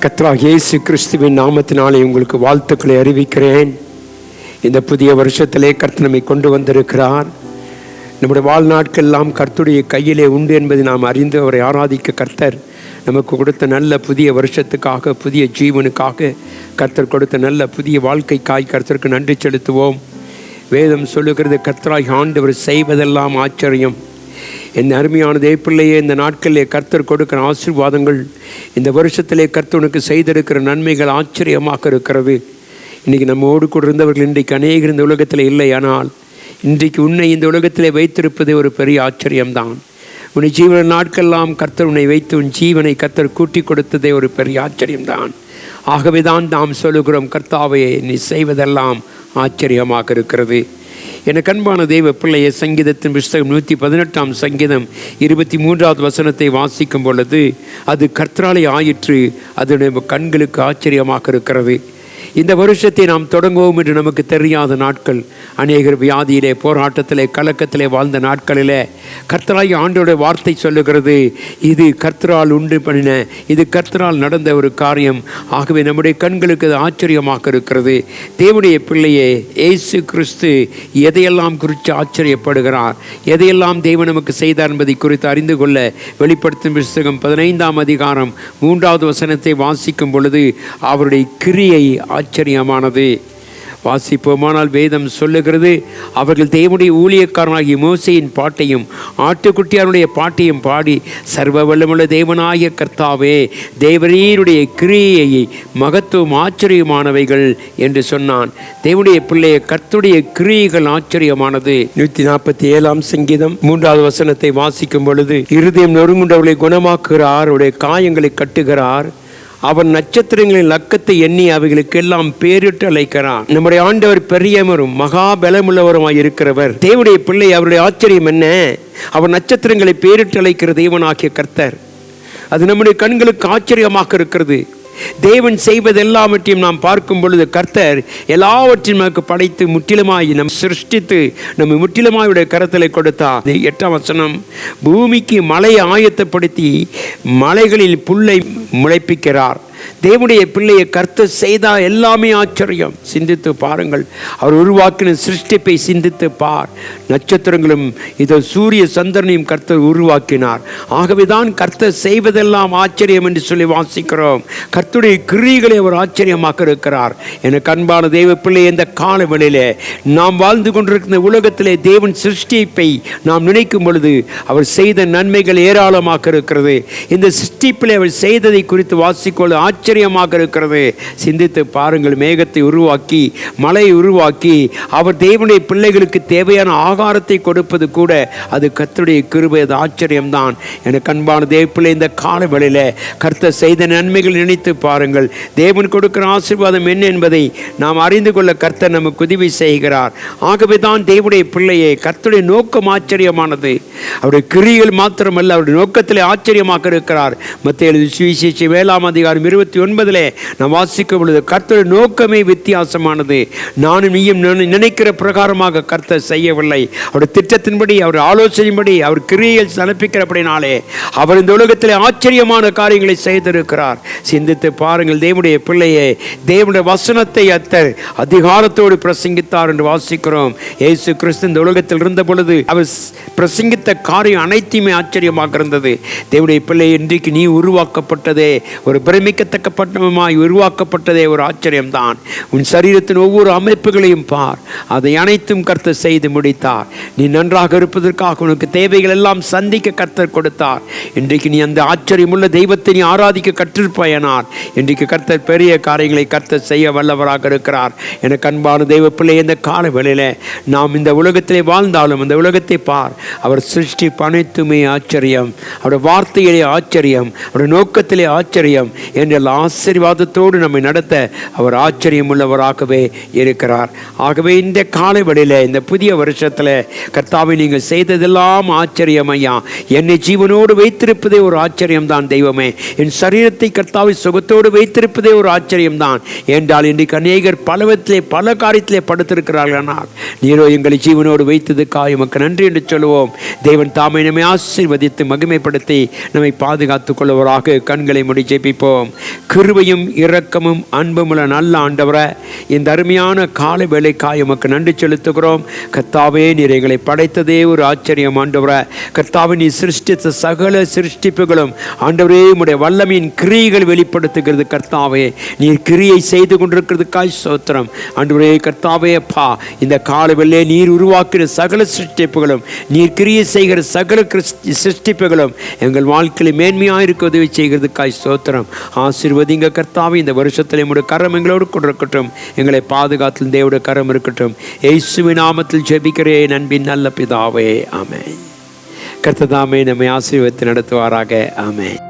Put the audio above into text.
கத்ரா இயேசு கிறிஸ்துவின் நாமத்தினாலே உங்களுக்கு வாழ்த்துக்களை அறிவிக்கிறேன். இந்த புதிய வருஷத்திலே கர்த்தர் நம்மை கொண்டு வந்திருக்கிறார். நம்முடைய வாழ்நாட்கெல்லாம் கர்த்துடைய கையிலே உண்டு என்பதை நாம் அறிந்து அவரை ஆராதிக்க கர்த்தர் நமக்கு கொடுத்த நல்ல புதிய வருஷத்துக்காக புதிய ஜீவனுக்காக கர்த்தர் கொடுத்த நல்ல புதிய வாழ்க்கைக்காய் கர்த்தருக்கு நன்றி செலுத்துவோம். வேதம் சொல்லுகிறது கர்த்தராய் ஆண்டவர் செய்வதெல்லாம் ஆச்சரியம். என் அருமையான தேய்ப்பிள்ளையே இந்த நாட்களிலே கர்த்தர் கொடுக்கிற ஆசீர்வாதங்கள் இந்த வருஷத்திலே கர்த்தனுக்கு செய்திருக்கிற நன்மைகள் ஆச்சரியமாக இருக்கிறது. இன்றைக்கி நம்மோடு கூட இருந்தவர்கள் இன்றைக்கு அநேகர் இந்த உலகத்தில் இல்லை ஆனால் இன்றைக்கு உன்னை இந்த உலகத்திலே வைத்திருப்பது ஒரு பெரிய ஆச்சரியம்தான். உன்னை ஜீவன நாட்கெல்லாம் கர்த்தர் உன்னை வைத்து உன் ஜீவனை கர்த்தர் கூட்டி கொடுத்ததே ஒரு பெரிய ஆச்சரியம்தான். ஆகவே தான் நாம் சொல்லுகிறோம் கர்த்தாவையை நீ செய்வதெல்லாம் ஆச்சரியமாக இருக்கிறது. எனக்கு அன்பான தெய்வ பிள்ளைய சங்கீதத்தின் புஸ்தகம் நூற்றி பதினெட்டாம் சங்கீதம் இருபத்தி மூன்றாவது வசனத்தை வாசிக்கும் பொழுது அது கர்த்தராலை ஆயிற்று அது நம்ம கண்களுக்கு ஆச்சரியமாக இருக்கிறது. இந்த வருஷத்தை நாம் தொடங்குவோம் என்று நமக்கு தெரியாத நாட்கள். அநேகர் வியாதியிலே போராட்டத்திலே கலக்கத்திலே வாழ்ந்த நாட்களிலே கர்த்தராகி ஆண்டோடைய வார்த்தை சொல்லுகிறது இது கர்த்தரால் உண்டு பண்ணின இது கர்த்தரால் நடந்த ஒரு காரியம். ஆகவே நம்முடைய கண்களுக்கு அது ஆச்சரியமாக இருக்கிறது. தேவனுடைய பிள்ளையே இயேசு கிறிஸ்து எதையெல்லாம் குறித்து ஆச்சரியப்படுகிறார்? எதையெல்லாம் தேவன் நமக்கு செய்தார் என்பதை குறித்து அறிந்து கொள்ள வெளிப்படுத்தும் புஸ்தகம் பதினைந்தாம் அதிகாரம் மூன்றாவது வசனத்தை வாசிக்கும் பொழுது அவருடைய கிரியை ஆச்சரியமானது. வாசிப்போமானால் வேதம் சொல்லுகிறது அவர்கள் தேவனுடைய ஊழியக்காரனாகிய மோசையின் பாட்டையும் ஆட்டுக்குட்டியாருடைய பாட்டையும் பாடி சர்வ வல்லமுள்ள தேவனாய கர்த்தாவே தேவரீருடைய கிரியையை மகத்துவம் ஆச்சரியமானவைகள் என்று சொன்னான். தேவனுடைய பிள்ளைய கர்த்துடைய கிரியைகள் ஆச்சரியமானது. நூற்றி நாற்பத்தி ஏழாம் சங்கீதம் மூன்றாவது வசனத்தை வாசிக்கும் பொழுது இருதயம் நொறுங்குண்டவர்களை குணமாக்குகிறார் உடைய காயங்களை கட்டுகிறார் அவன் நட்சத்திரங்களின் லக்கத்தை எண்ணி அவைகளுக்கெல்லாம் பேரிட்டு அழைக்கிறான். நம்முடைய ஆண்டவர் பெரியவரும் மகா பலமுள்ளவருமாய் இருக்கிறவர். தேவனுடைய பிள்ளை அவருடைய ஆச்சரியம் என்ன? அவர் நட்சத்திரங்களை பேரிட்டு அழைக்கிற தேவனாகிய கர்த்தர். அது நம்முடைய கண்களுக்கு ஆச்சரியமாக இருக்கிறது. தேவன் செய்வதெல்லாவற்றையும் நாம் பார்க்கும் பொழுது கர்த்தர் எல்லாவற்றையும் நமக்கு படைத்து முற்றிலுமாய் நம் சிருஷ்டித்து நம்ம முற்றிலுமாயுடைய கரத்தில் கொடுத்தார் எட்டாம் வசனம் பூமிக்கு மலையை ஆயத்தப்படுத்தி மலைகளில் புல்லை முளைப்பிக்கிறார். தேவனுடைய பிள்ளையை கர்த்தர் செய்தால் எல்லாமே ஆச்சரியம். சிந்தித்து பாருங்கள். அவர் உருவாக்கின சிருஷ்டிப்பை சிந்தித்து பார். நட்சத்திரங்களும் இதோ சூரிய சந்திரனையும் கர்த்தர் உருவாக்கினார். ஆகவே தான் கர்த்தர் செய்வதெல்லாம் ஆச்சரியம் என்று சொல்லி வாசிக்கிறோம். கர்த்தருடைய கிரிகளை அவர் ஆச்சரியமாக இருக்கிறார். எனக்கு அன்பான தெய்வ பிள்ளை இந்த கால நாம் வாழ்ந்து கொண்டிருக்கிற உலகத்திலே தேவன் சிருஷ்டிப்பை நாம் நினைக்கும் பொழுது அவர் செய்த நன்மைகள் ஏராளமாக இருக்கிறது. இந்த சிருஷ்டிப்பில் அவர் செய்ததை குறித்து வாசிக்கொள்ள ஆச்சரியமாக இருக்கிறது. சிந்தித்து பாருங்கள் மேகத்தை உருவாக்கி மலையை உருவாக்கி அவர் தேவனுடைய பிள்ளைகளுக்கு தேவையான ஆகாரத்தை கொடுப்பது கூட அது கத்துடைய கிருபை அது ஆச்சரியம்தான். எனக்கு அன்பான தேவ பிள்ளை இந்த கால வேளையில கர்த்தர் செய்த நன்மைகள் நினைத்து பாருங்கள். தேவன் கொடுக்கிற ஆசீர்வாதம் என்ன என்பதை நாம் அறிந்து கொள்ள கர்த்தர் நமக்கு உதவி செய்கிறார். ஆகவே தான் தேவனுடைய பிள்ளையை கர்த்தருடைய நோக்கம் ஆச்சரியமானது. அவருடைய கிரிகள் மாத்திரமல்ல அவருடைய நோக்கத்திலே ஆச்சரியமாக இருக்கிறார். மத்திய எழுதி சுவிசேஷ வேளாம் அதிகாரம் இருபத்தி ஒன்பதில் நாம் வாசிக்க பொழுது கர்த்தர் நோக்கமே வித்தியாசமானது. நானும் நீயும் நினைக்கிற பிரகாரமாக கர்த்தர் செய்யவில்லை. அவருடைய திட்டத்தின்படி அவர் ஆலோசனையின்படி அவர் கிரியையில் சமர்ப்பிக்கிறபடினாலே அவர் இந்த உலகத்திலே ஆச்சரியமான காரியங்களை செய்திருக்கிறார். சிந்தித்து பாருங்கள் தேவனுடைய பிள்ளையே தேவனுடைய வசனத்தை அத்தர் அதிகாரத்தோடு பிரசங்கித்தார் என்று வாசிக்கிறோம். இயேசு கிறிஸ்து இந்த உலகத்தில் இருந்த பொழுது அவர் பிரசங்கித்த காரியம் அனைத்தையுமே ஆச்சரியமாக இருந்தது. தேவனுடைய பிள்ளை இன்றைக்கு நீ உருவாக்கப்பட்டதே ஒரு பிரமிக்கத்தக்க பட்டணமாய் உருவாக்கப்பட்டதே ஒரு ஆச்சரியம்தான். உன் சரீரத்தின் ஒவ்வொரு அமைப்புகளையும் பார். அதை அனைத்தும் கர்த்தர் செய்து முடித்தார். நீ நன்றாக இருப்பதற்காக உனக்கு தேவைகள் எல்லாம் சந்திக்க கர்த்தர் கொடுத்தார். இன்றைக்கு நீ அந்த ஆச்சரியமுள்ள தெய்வத்தை நீ ஆராதிக்க கற்றிருப்பாயனார் இன்றைக்கு கர்த்தர் பெரிய காரியங்களை கர்த்தர் செய்ய வல்லவராக இருக்கிறார். என கண்பான தெய்வ பிள்ளை இந்த கால வேளையில் நாம் இந்த உலகத்திலே வாழ்ந்தாலும் இந்த உலகத்தை பார். அவர் சிருஷ்டி அனைத்துமே ஆச்சரியம். அவருடைய வார்த்தையிலே ஆச்சரியம். அவருடைய நோக்கத்திலே ஆச்சரியம். என்றெல்லாம் ஆசீர்வாதத்தோடு நம்மை நடத்த அவர் ஆச்சரியம் உள்ளவராகவே இருக்கிறார். ஆகவே இந்த காலை வழியில் இந்த புதிய வருஷத்தில் கர்த்தாவை நீங்கள் செய்ததெல்லாம் ஆச்சரியம் ஐயா. என்னை ஜீவனோடு வைத்திருப்பதே ஒரு ஆச்சரியம்தான் தெய்வமே. என் சரீரத்தை கர்த்தாவை சுகத்தோடு வைத்திருப்பதே ஒரு ஆச்சரியம்தான். என்றால் இன்றைக்கு அநேகர் பலவத்திலே பல காரியத்திலே படுத்திருக்கிறார்கள் ஆனால் நீரோ எங்களை ஜீவனோடு வைத்ததுக்காக எமக்கு நன்றி என்று சொல்லுவோம். தேவன் தாமை நம்மை ஆசீர்வதித்து மகிமைப்படுத்தி நம்மை பாதுகாத்துக் கொள்வராக கண்களை முடி ஜெபிப்போம். கிருபையும் இரக்கமும் அன்புமுள்ள நல்ல ஆண்டவரை இந்த அருமையான காலை வேலைக்காய் உமக்கு நன்றி செலுத்துகிறோம். கர்த்தாவே நீர் எங்களை படைத்ததே ஒரு ஆச்சரியம் ஆண்டவரை. கர்த்தாவே நீ சிருஷ்டித்த சகல சிருஷ்டிப்புகளும் ஆண்டவரே உடைய வல்லமையின் கிரியைகள் வெளிப்படுத்துகிறது கர்த்தாவே. நீர் கிரியை செய்து கொண்டிருக்கிறதுக்காய் சோத்திரம் ஆண்டவரே கர்த்தாவே அப்பா இந்த கால வெள்ளே நீர் உருவாக்கிற சகல சிருஷ்டிப்புகளும் நீர் கிரியை செய்கிற சகல கிறிஸ்தி சிருஷ்டிப்புகளும் எங்கள் வாழ்க்கையில் மேன்மையாக இருக்க உதவி செய்கிறதுக்காய் சோத்திரம் ஆசீர்வதிங்க கர்த்தாவே இந்த வருஷத்தில் எங்களுடைய கரம் எங்களோடு கூட இருக்கட்டும். எங்களை பாதுகாத்தில் தேவோட கரம் இருக்கட்டும். இயேசுவின் நாமத்தில் ஜெபிக்கிறேன் அன்பின் நல்ல பிதாவே. ஆமே கர்த்ததாமே நம்மை ஆசீர்வத்தை நடத்துவாராக. ஆமென்.